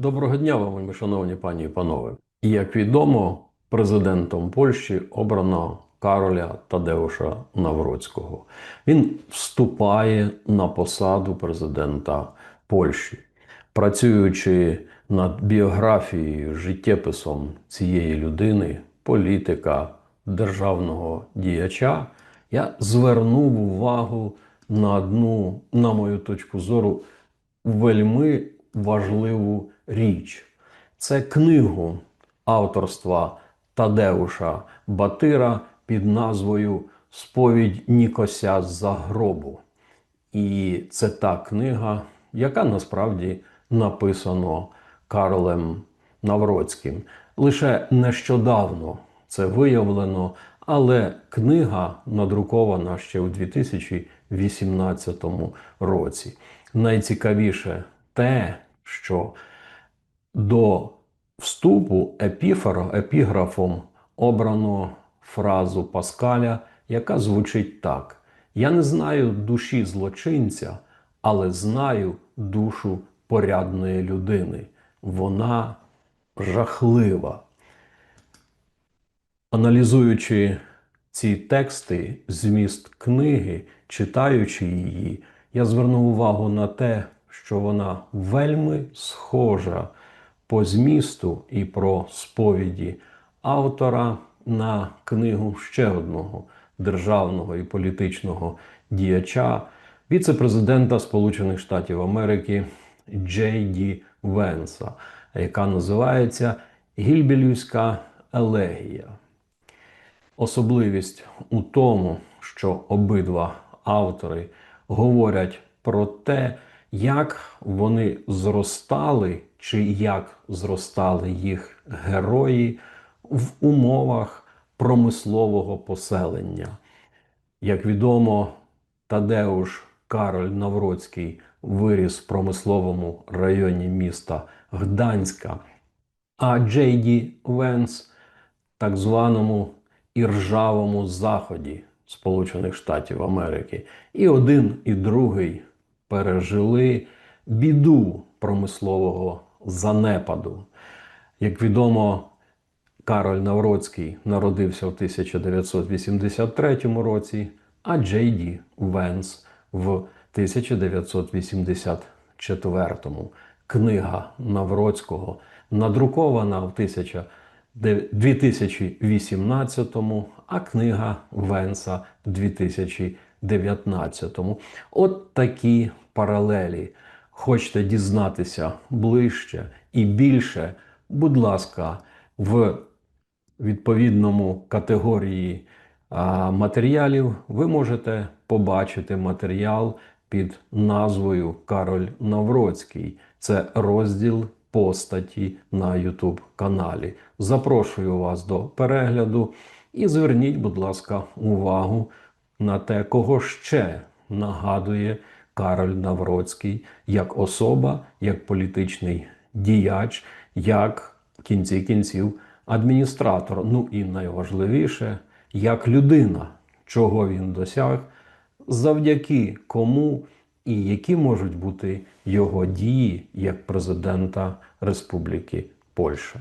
Доброго дня вам, шановні пані і панове. Як відомо, президентом Польщі обрано Кароля Тадеуша Навроцького. Він вступає на посаду президента Польщі, працюючи над біографією, життєписом цієї людини, політика, державного діяча, я звернув увагу на одну, на мою точку зору, вельми важливу річ. Це книгу авторства Тадеуша Батира під назвою Сповідь Нікося з-за гробу. І це та книга, яка насправді написано Карлем Навроцьким. Лише нещодавно це виявлено, але книга надрукована ще у 2018 році. Найцікавіше те, що до вступу епіфоро, епіграфом обрано фразу Паскаля, яка звучить так: Я не знаю душі злочинця, але знаю душу порядної людини. Вона жахлива. Аналізуючи ці тексти, зміст книги, читаючи її, я звернув увагу на те, що вона вельми схожа по змісту і про сповіді автора на книгу ще одного державного і політичного діяча, віце-президента Сполучених Штатів Америки Джей Ді Венса, яка називається Гільбелюська елегія. Особливість у тому, що обидва автори говорять про те, як вони зростали, чи як зростали їх герої в умовах промислового поселення. Як відомо, Тадеуш Кароль Навроцький виріс в промисловому районі міста Гданська, а Джейді Венс так званому іржавому заході Сполучених Штатів Америки. І один, і другий пережили біду промислового занепаду. Як відомо, Кароль Навроцький народився в 1983 році, а Джей Ді Венс в 1984. Книга Навроцького надрукована в 2018, а книга Венса в 2018. 19. От такі паралелі. Хочете дізнатися ближче і більше, будь ласка, в відповідному категорії матеріалів ви можете побачити матеріал під назвою Кароль Навроцький. Це розділ постаті на YouTube каналі. Запрошую вас до перегляду і зверніть, будь ласка, увагу на те, кого ще нагадує Кароль Навроцький як особа, як політичний діяч, як в кінці кінців адміністратор. Ну і найважливіше, як людина, чого він досяг, завдяки кому і які можуть бути його дії як президента Республіки Польща.